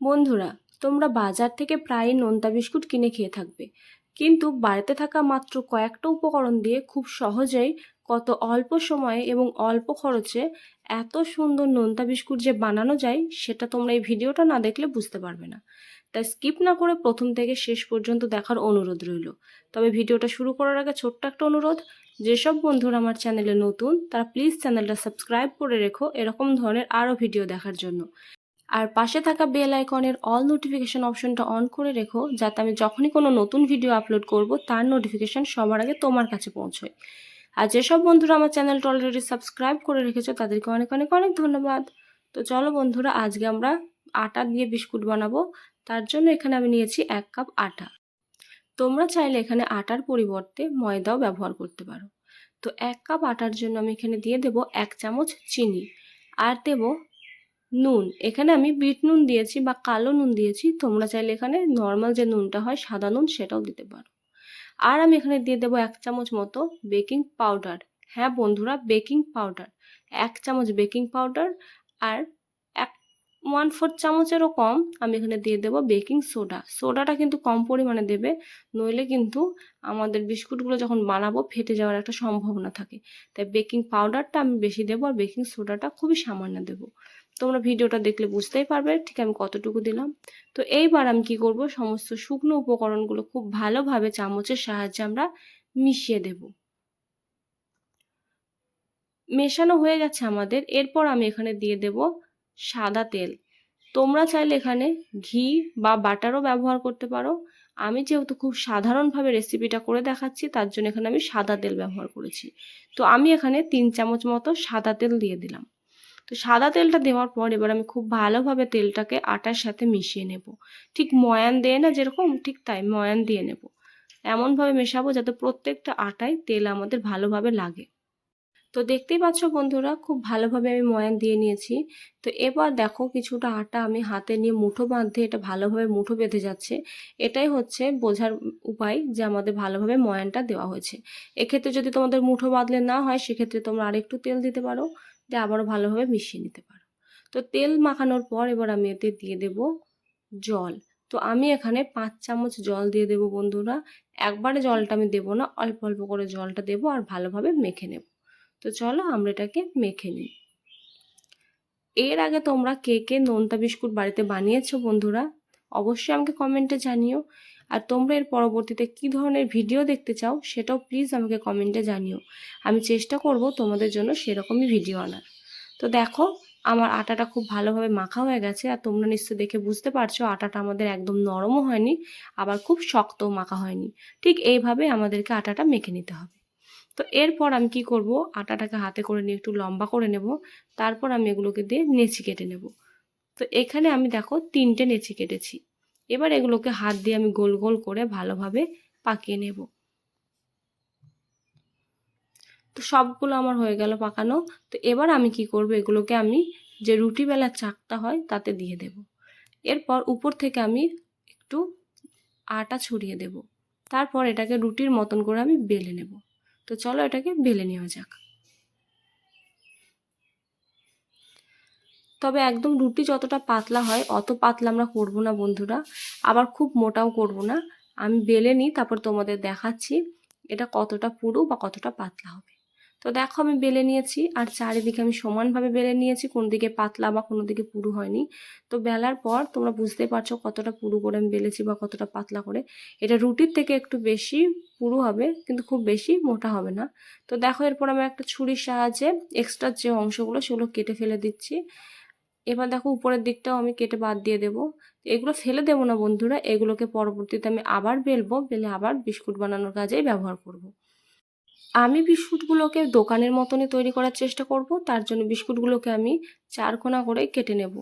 বন্ধুরা, তোমরা বাজার থেকে প্রায় নোনতা বিস্কুট কিনে খেয়ে থাকবে। কিন্তু বাড়িতে থাকা মাত্র কয়েকটা উপকরণ দিয়ে খুব সহজেই কত অল্প সময়ে এবং অল্প খরচে এত সুন্দর নোনতা বিস্কুট যে বানানো যায়, সেটা তোমরা এই ভিডিওটা না দেখলে বুঝতে পারবে না। তাই স্কিপ না করে প্রথম থেকে শেষ পর্যন্ত দেখার অনুরোধ রইল। তবে ভিডিওটা শুরু করার আগে ছোট্ট একটা অনুরোধ, যেসব বন্ধুরা আমার চ্যানেলে নতুন, তারা প্লিজ চ্যানেলটা সাবস্ক্রাইব করে রেখো এরকম ধরনের আরও ভিডিও দেখার জন্য। আর পাশে থাকা বেল আইকনের অল নোটিফিকেশন অপশনটা অন করে রেখো, যাতে আমি যখনই কোনো নতুন ভিডিও আপলোড করব, তার নোটিফিকেশন সবার আগে তোমার কাছে পৌঁছয়। আর যেসব বন্ধুরা আমার চ্যানেলটা অলরেডি সাবস্ক্রাইব করে রেখেছো, তাদেরকে অনেক অনেক অনেক ধন্যবাদ। তো চলো বন্ধুরা, আজকে আমরা আটা দিয়ে বিস্কুট বানাবো। তার জন্য এখানে আমি নিয়েছি এক কাপ আটা। তোমরা চাইলে এখানে আটার পরিবর্তে ময়দাও ব্যবহার করতে পারো। তো এক কাপ আটার জন্য আমি এখানে দিয়ে দেব এক চামচ চিনি। আর দেব নুন। এখানে আমি বিট নুন দিয়েছি বা কালো নুন দিয়েছি। তোমরা চাইলে এখানে নর্মাল যে নুনটা হয়, সাদা নুন সেটাও দিতে পারো। আর আমি এখানে দিয়ে দেবো এক চামচ মতো বেকিং পাউডার হ্যাঁ বন্ধুরা বেকিং পাউডার এক চামচ বেকিং পাউডার আর এক ওয়ান ফোর চামচেরও কম আমি এখানে দিয়ে দেবো বেকিং সোডা সোডাটা কিন্তু কম পরিমাণে দেবে, নইলে কিন্তু আমাদের বিস্কুটগুলো যখন বানাবো ফেটে যাওয়ার একটা সম্ভাবনা থাকে। তাই বেকিং পাউডারটা আমি বেশি দেবো আর বেকিং সোডাটা খুবই সামান্য দেবো। তোমরা ভিডিওটা দেখলে বুঝতেই পারবে ঠিক আমি কতটুকু দিলাম। তো এইবার আমি কি করব? সমস্ত শুকনো উপকরণগুলো খুব ভালোভাবে চামচের সাহায্যে আমরা মিশিয়ে দেব। মেশানো হয়ে গেছে আমাদের। এরপর আমি এখানে দিয়ে দেব সাদা তেল। তোমরা চাইলে এখানে ঘি বা বাটারও ব্যবহার করতে পারো। আমি যেহেতু খুব সাধারণভাবে রেসিপিটা করে দেখাচ্ছি, তার জন্য এখানে আমি সাদা তেল ব্যবহার করেছি। তো আমি এখানে তিন চামচ মতো সাদা তেল দিয়ে দিলাম। তো সাদা তেলটা দেওয়ার পর এবার আমি খুব ভালোভাবে তেলটাকে আটার সাথে মিশিয়ে নেব। ঠিক ময়ান দিয়ে না যেরকম, ঠিক তাই ময়ান দিয়ে নেব। এমনভাবে মেশাবো যাতে প্রত্যেকটা আটায় তেল আমাদের ভালোভাবে লাগে। তো দেখতেই পাচ্ছ বন্ধুরা, খুব ভালোভাবে আমি ময়ান দিয়ে নিয়েছি। তো এবার দেখো কিছুটা আটা আমি হাতে নিয়ে মুঠো বাঁধতে এটা ভালোভাবে মুঠো বেঁধে যাচ্ছে। এটাই হচ্ছে বোঝার উপায় যে আমাদের ভালোভাবে ময়ানটা দেওয়া হয়েছে। এক্ষেত্রে যদি তোমাদের মুঠো বাঁধলে না হয়, সেক্ষেত্রে তোমরা আরেকটু তেল দিতে পারো। দিয়ে আবারও ভালোভাবে মিশিয়ে নিতে পারো। তো তেল মাখানোর পর এবার আমি এতে দিয়ে দেব জল। তো আমি এখানে পাঁচ চামচ জল দিয়ে দেব বন্ধুরা। একবারে জলটা আমি দেবো না, অল্প অল্প করে জলটা দেবো আর ভালোভাবে মেখে নেব। তো চলো আমরা এটাকে মেখে নিই। এর আগে তোমরা কে কে নোনতা বিস্কুট বাড়িতে বানিয়েছো বন্ধুরা, অবশ্যই আমাকে কমেন্টে জানিও। আর তোমরা এর পরবর্তীতে কি ধরনের ভিডিও দেখতে চাও সেটাও প্লিজ আমাকে কমেন্টে জানিও। আমি চেষ্টা করব তোমাদের জন্য সেরকমই ভিডিও আনার। তো দেখো, আমার আটাটা খুব ভালোভাবে মাখা হয়ে গেছে আর তোমরা নিশ্চয় দেখে বুঝতে পারছ আটাটা আমাদের একদম নরমও হয়নি, আবার খুব শক্তও মাখা হয়নি। ঠিক এইভাবে আমাদেরকে আটাটা মেখে নিতে হবে। তো এরপর আমি কি করব, আটাটাকে হাতে করে নিয়ে একটু লম্বা করে নেব, তারপর আমি এগুলোকে দিয়ে নেচি কেটে নেব। তো এখানে আমি দেখো তিনটে নেচি কেটেছি। এবার এগুলোকে হাত দিয়ে আমি গোল গোল করে ভালোভাবে পাকিয়ে নেব। তো সবগুলো আমার হয়ে গেল পাকানো। তো এবার আমি কি করব? এগুলোকে আমি যে রুটি বেলার চাকটা হয় তাতে দিয়ে দেব। এরপর উপর থেকে আমি একটু আটা ছড়িয়ে দেব। তারপর এটাকে রুটির মতন করে আমি বেলে নেব। তো চলো এটাকে বেলে নেওয়া যাক। তবে একদম রুটি যতটা পাতলা হয়, অত পাতলা আমরা করব না বন্ধুরা। আবার খুব মোটাও করব না। আমি বেলে নিই, তারপর তোমাদের দেখাচ্ছি এটা কতটা পুরু বা কতটা পাতলা হবে। তো দেখো আমি বেলে নিয়েছি, আর চারিদিকে আমি সমানভাবে বেলে নিয়েছি, কোন দিকে পাতলা বা কোনো দিকে পুরু হয়নি। তো বেলার পর তোমরা বুঝতে পারছ কতটা পুরু করে আমি বেলেছি বা কতটা পাতলা করে। এটা রুটির থেকে একটু বেশি পুরু হবে, কিন্তু খুব বেশি মোটা হবে না। তো দেখো এরপর আমি একটা ছুরির সাহায্যে এক্সট্রা যে অংশগুলো সেগুলো কেটে ফেলে দিচ্ছি। এবার দেখো উপরের দিকটাও আমি কেটে বাদ দিয়ে দেবো। এগুলো ফেলে দেবো না বন্ধুরা, এগুলোকে পরবর্তীতে আমি আবার বেলবো, বেলে আবার বিস্কুট বানানোর কাজেই ব্যবহার করব। আমি বিস্কুটগুলোকে দোকানের মতনই তৈরি করার চেষ্টা করব, তার জন্য বিস্কুটগুলোকে আমি চারকোনা করে কেটে নেব।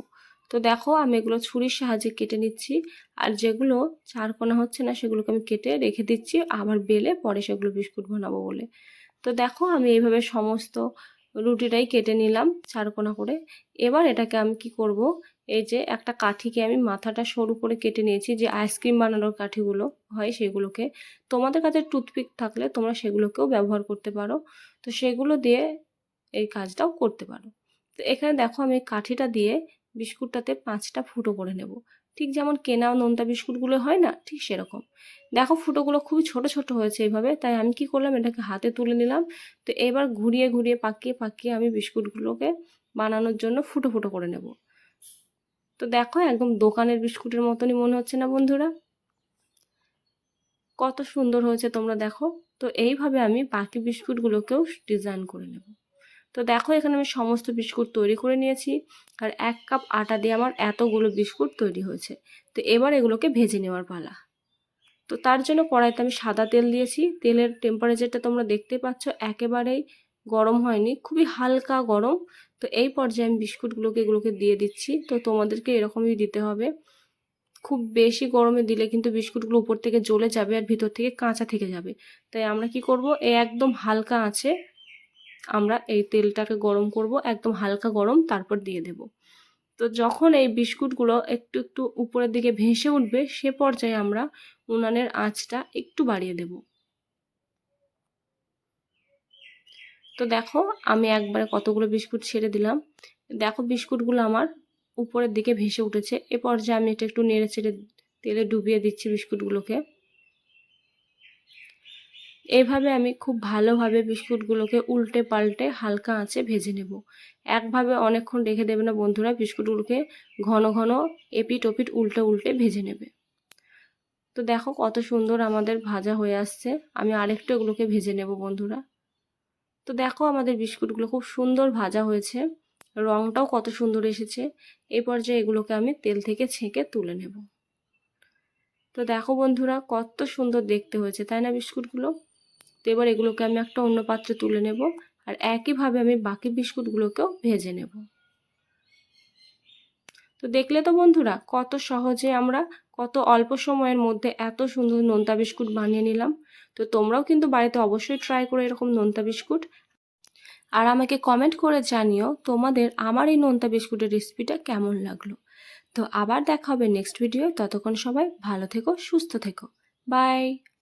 তো দেখো, আমি এগুলো ছুরির সাহায্যে কেটে নিচ্ছি, আর যেগুলো চারকোনা হচ্ছে না, সেগুলোকে আমি কেটে রেখে দিচ্ছি, আবার বেলে পরে সেগুলো বিস্কুট বানাবো বলে। তো দেখো, আমি এইভাবে সমস্ত রুটিটাই কেটে নিলাম চারকোনা করে। এবার এটাকে আমি কি করব? এই যে একটা কাঠিকে আমি মাথাটা সরু করে কেটে নিয়েছি, যে আইসক্রিম বানানোর কাঠিগুলো হয় সেগুলোকে। তোমাদের কাছে টুথপিক থাকলে তোমরা সেগুলোকেও ব্যবহার করতে পারো। তো সেগুলো দিয়ে এই কাজটাও করতে পারো। তো এখানে দেখো আমি কাঠিটা দিয়ে বিস্কুটটাতে পাঁচটা ফুটো করে নেব। ঠিক যেমন কেনা নোনতা বিস্কুটগুলো হয় না, ঠিক সেরকম। দেখো ফুটোগুলো খুবই ছোট ছোট হয়েছে এইভাবে, তাই আমি কি করলাম, এটাকে হাতে তুলে নিলাম। তো এবার ঘুরিয়ে ঘুরিয়ে, পাকিয়ে পাকিয়ে আমি বিস্কুটগুলোকে বানানোর জন্য ফুটো ফুটো করে নেব। তো দেখো একদম দোকানের বিস্কুটের মতনই মনে হচ্ছে না বন্ধুরা। কত সুন্দর হয়েছে তোমরা দেখো। তো এইভাবে আমি বাকি বিস্কুটগুলোকেও ডিজাইন করে নেব। তো দেখো এখানে আমি সমস্ত বিস্কুট তৈরি করে নিয়েছি। আর এক কাপ আটা দিয়ে আমার এতগুলো বিস্কুট তৈরি হয়েছে। তো এবার এগুলোকে ভেজে নেওয়ার পালা। তো তার জন্য কড়াইতে আমি সাদা তেল দিয়েছি। তেলের টেম্পারেচারটা তোমরা দেখতে পাচ্ছ, একেবারেই গরম হয়নি, খুবই হালকা গরম। তো এই পর্যায়ে আমি বিস্কুটগুলোকে এগুলোকে দিয়ে দিচ্ছি। তো তোমাদেরকে এরকমই দিতে হবে। খুব বেশি গরমে দিলে কিন্তু বিস্কুটগুলো উপর থেকে জ্বলে যাবে আর ভিতর থেকে কাঁচা থেকে যাবে। তাই আমরা কি করব? এ একদম হালকা আছে আমরা এই তেলটাকে গরম করব, একদম হালকা গরম, তারপর দিয়ে দেব। তো যখন এই বিস্কুটগুলো একটু একটু উপরের দিকে ভেসে উঠবে, সে পর্যায়ে আমরা উনানের আঁচটা একটু বাড়িয়ে দেব। তো দেখো, আমি একবারে কতগুলো বিস্কুট ছেড়ে দিলাম। দেখো, বিস্কুটগুলো আমার উপরের দিকে ভেসে উঠেছে। এ পর্যায়ে আমি এটা একটু নেড়ে চেড়ে তেলে ডুবিয়ে দিচ্ছি বিস্কুটগুলোকে। এইভাবে আমি খুব ভালোভাবে বিস্কুটগুলোকে উল্টে পাল্টে হালকা আঁচে ভেজে নেব। একভাবে অনেকক্ষণ রেখে দেবে না বন্ধুরা, বিস্কুটগুলোকে ঘন ঘন এপিট ওপিট উল্টে উল্টে ভেজে নেবে। তো দেখো কত সুন্দর আমাদের ভাজা হয়ে আসছে। আমি আরেকটু এগুলোকে ভেজে নেব বন্ধুরা। তো দেখো আমাদের বিস্কুটগুলো খুব সুন্দর ভাজা হয়েছে। রঙটাও কত সুন্দর এসেছে। এই পর্যায়ে এগুলোকে আমি তেল থেকে ছেঁকে তুলে নেব। তো দেখো বন্ধুরা কত সুন্দর দেখতে হয়েছে, তাই না বিস্কুটগুলো? তো এবার এগুলোকে আমি একটা অন্য পাত্রে তুলে নেব আর একইভাবে আমি বাকি বিস্কুটগুলোকেও ভেজে নেব। তো দেখলে তো বন্ধুরা কত সহজে আমরা কত অল্প সময়ের মধ্যে এত সুন্দর নোনতা বিস্কুট বানিয়ে নিলাম। তো তোমরাও কিন্তু বাড়িতে অবশ্যই ট্রাই করো এরকম নোনতা বিস্কুট। আর আমাকে কমেন্ট করে জানিও তোমাদের আমার এই নোনতা বিস্কুটের রেসিপিটা কেমন লাগল। তো আবার দেখা হবে নেক্সট ভিডিও ততক্ষণ সবাই ভালো থেকো, সুস্থ থেকো। বাই